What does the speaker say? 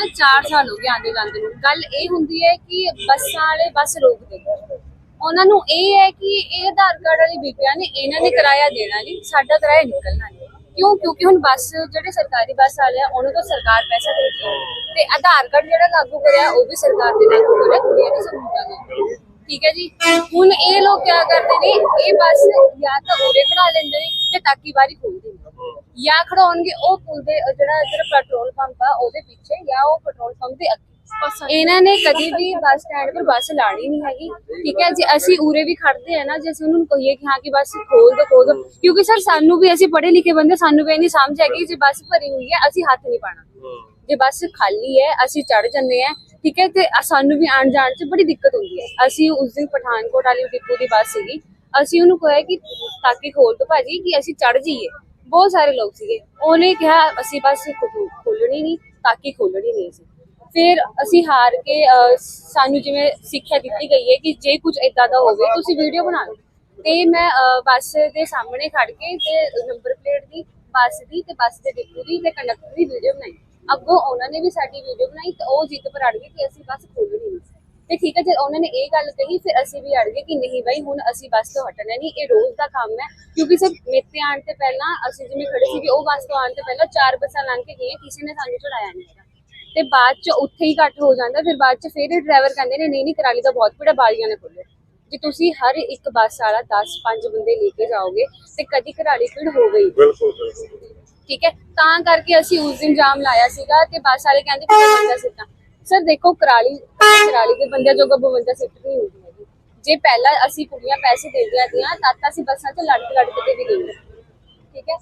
ਨਾ 4 ਸਾਲ ਹੋ ਗਏ ਆਂਦੇ ਜਾਂਦੇ ਨੂੰ। ਗੱਲ ਇਹ ਹੁੰਦੀ ਹੈ ਕਿ ਬੱਸਾਂ ਵਾਲੇ ਬੱਸ ਰੋਕਦੇ ਉਹਨਾਂ ਨੂੰ ਇਹ ਹੈ ਕਿ ਇਹ ਆਧਾਰ ਕਾਰਡ ਵਾਲੀ ਬੀਬੀਆਂ ਨੇ ਇਹਨਾਂ ਨੇ ਕਿਰਾਇਆ ਦੇਣਾ ਨਹੀਂ, ਸਾਡਾ ਕਿਰਾਇਆ ਨਿਕਲਣਾ ਨਹੀਂ। ਕਿਉਂ? ਕਿਉਂਕਿ ਹੁਣ ਬੱਸ, ਜਿਹੜੇ ਸਰਕਾਰੀ ਬੱਸ ਵਾਲੇ ਆ, ਉਹਨਾਂ ਤੋਂ ਸਰਕਾਰ ਪੈਸਾ ਦਿੰਦੀ ਹੈ। ਤੇ ਆਧਾਰ ਕਾਰਡ ਜਿਹੜਾ ਲਾਗੂ ਕਰਿਆ, ਉਹ ਵੀ ਸਰਕਾਰ ਦੇ ਲਾਗੂ ਕਰਿਆ, ਕੁੜੀਆਂ ਦੀ ਸਹੂਲਤਾਂ ਲਈ ਠੀਕ ਹੈ ਜੀ? ਹੁਣ ਇਹ ਲੋਕ ਕੀ ਕਰਦੇ ਨੇ? ਇਹ ਬੱਸ ਜਾਂ ਤਾਂ ਉਰੇ ਖੜਾ ਲੈਂਦੇ ਨੇ ਤੇ ਤਾਕੀ ਬਾਰੀ ਖੋਲਦੇ ਜਾਂ ਖੜਾਉਣਗੇ ਉਹ ਪੁਲ ਦੇ ਜਿਹੜਾ ਇੱਧਰ ਪੈਟਰੋਲ ਪੰਪ ਆ ਉਹਦੇ ਪਿੱਛੇ ਜਾਂ ਉਹ ਪੈਟਰੋਲ ਪੰਪ ਦੇ ਅੱਗੇ। ਇਹਨਾਂ ਨੇ ਕਦੀ ਵੀ ਬੱਸ ਸਟੈਂਡ 'ਤੇ ਬੱਸ ਲਾਣੀ ਨਹੀਂ ਹੈਗੀ। ਠੀਕ ਹੈ ਜੇ ਅਸੀਂ ਉਰੇ ਵੀ ਖੜਦੇ ਆ ਨਾ ਜੇ ਅਸੀਂ ਉਹਨਾਂ ਨੂੰ ਕਹੀਏ ਕਿ ਹਾਂ ਕਿ ਬੱਸ ਖੋਲ ਦੋ ਖੋਲ ਦੋ ਕਿਉਂਕਿ ਸਰ ਸਾਨੂੰ ਵੀ ਅਸੀਂ ਪੜ੍ਹੇ ਲਿਖੇ ਬੰਦੇ ਸਾਨੂੰ ਵੀ ਨਹੀਂ ਸਮਝ ਹੈਗੀ ਜੇ ਬੱਸ ਭਰੀ ਹੋਈ ਹੈ ਅਸੀਂ ਹੱਥ ਨਹੀਂ ਪਾਣਾ ਜੇ ਬੱਸ ਖਾਲੀ ਹੈ ਅਸੀਂ ਚੜ ਜੰਨੇ ਆ ਠੀਕ ਹੈ ਤੇ ਸਾਨੂੰ ਵੀ ਆਣ ਜਾਣ 'ਚ ਬੜੀ ਦਿੱਕਤ ਹੁੰਦੀ ਹੈ। ਅਸੀਂ ਉਸ ਦਿਨ ਪਠਾਨਕੋਟ ਵਾਲੀ ਡਿਪੂ ਦੀ ਬੱਸ ਸੀਗੀ ਅਸੀਂ ਉਹਨੂੰ ਕਿਹਾ ਕਿ ਤਾਕੀ ਖੋਲ ਦੋ ਭਾਜੀ ਕਿ ਅਸੀਂ ਚੜ ਜਾਈਏ। ਬਹੁਤ ਸਾਰੇ ਲੋਕ ਸੀਗੇ। ਉਹਨੇ ਕਿਹਾ, ਅਸੀਂ ਬਸ ਖੋ- ਖੋਲਣੀ ਨਹੀਂ, ਤਾਂ ਕਿ ਖੋਲਣੀ ਨਹੀਂ ਸੀ ਫਿਰ ਅਸੀਂ ਹਾਰ ਕੇ ਸਾਨੂੰ ਜਿਵੇਂ ਸਿੱਖਿਆ ਦਿੱਤੀ ਗਈ ਹੈ ਕਿ ਜੇ ਕੁਝ ਇਦਾਂ ਦਾ ਹੋਵੇ, ਤੁਸੀਂ ਵੀਡੀਓ ਬਣਾ ਲਓ ਤੇ ਮੈਂ ਬੱਸ ਦੇ ਸਾਹਮਣੇ ਖੜ ਕੇ ਤੇ ਨੰਬਰ ਪਲੇਟ ਦੀ ਬੱਸ ਦੀ ਤੇ ਬੱਸ ਦੇ ਡਿਪੂ ਦੀ ਤੇ ਕੰਡਕਟਰ ਦੀ ਵੀਡੀਓ ਬਣਾਈ। ਅੱਗੋਂ ਉਹਨਾਂ ਨੇ ਵੀ ਸਾਡੀ ਵੀਡੀਓ ਬਣਾਈ ਤੇ ਉਹ ਜਿੱਦ ਪਰ ਅੜ ਗਏ ਕਿ ਅਸੀਂ ਬੱਸ ਖੋਲਣੀ ਨਹੀਂ ਤੇ ਠੀਕ ਹੈ ਜੇ ਉਹਨਾਂ ਨੇ ਇਹ ਗੱਲ ਕਹੀ ਫਿਰ ਅਸੀਂ ਵੀ ਅੜ ਗਏ ਕਿ ਨਹੀਂ ਬਈ ਹੁਣ ਅਸੀਂ ਬੱਸ ਤੋਂ ਹਟਣਾ ਨਹੀਂ ਇਹ ਰੋਜ਼ ਦਾ ਕੰਮ ਹੈ। ਕਿਉਂਕਿ ਸਰ ਮੇਤੇ ਆਉਣ ਤੇ ਪਹਿਲਾਂ ਅਸੀਂ ਜਿਵੇਂ ਖੜੇ ਸੀ ਕਿ ਉਹ ਬੱਸ ਤੋਂ ਆਉਣ ਤੇ ਪਹਿਲਾਂ ਚਾਰ ਬੱਸਾਂ ਲੰਘ ਕੇ ਗਈਆਂ ਕਿਸੇ ਨੇ ਸਾਨੂੰ ਚੜਾਇਆ ਨਹੀਂ ਹੈਗਾ। ਤੇ ਬਾਅਦ ਚ ਉੱਥੇ ਹੀ ਘੱਟ ਹੋ ਜਾਂਦਾ ਫਿਰ ਬਾਅਦ ਚ ਫਿਰ ਡਰਾਈਵਰ ਕਹਿੰਦੇ ਨੇ ਨਹੀਂ ਨਹੀਂ ਕਰਾਲੀ ਦਾ ਬਹੁਤ ਬੜਾ ਬਾਰੀਆਂ ਨੇ ਖੋਲ੍ਹੋ ਜੇ ਤੁਸੀਂ ਹਰ ਇੱਕ ਬੱਸ ਵਾਲਾ 10 5 ਬੰਦੇ ਲੈ ਕੇ ਜਾਓਗੇ ਤੇ ਕਦੀ ਕਰਾਲੀ ਭੀੜ ਹੋ ਗਈ। ਬਿਲਕੁਲ ਠੀਕ ਹੈ ਤਾਂ ਕਰਕੇ ਅਸੀਂ ਉਸ ਦਿਨ ਜਾਮ ਲਾਇਆ ਸੀਗਾ ਤੇ ਬੱਸ ਵਾਲੇ ਕਹਿੰਦੇ ਕਿ 52 ਸੀਟਾਂ। ਸਰ ਦੇਖੋ, ਕਰਾਲੀ ਕਰਾਲੀ ਦੇ ਬੰਦਿਆਂ ਜੋਗਾ 52 ਸੀਟ ਨਹੀਂ ਹੁੰਦੀ ਹੈਗੀ ਜੇ। ਪਹਿਲਾਂ ਅਸੀਂ ਕੁੜੀਆਂ ਪੈਸੇ ਦਿੰਦੀਆਂ ਦੀਆਂ ਤਾਂ ਤਾਂ ਅਸੀਂ ਬੱਸਾਂ 'ਚ ਲੜ ਲੜ ਕੇ ਵੀ ਗਈਆਂ ਠੀਕ ਹੈ?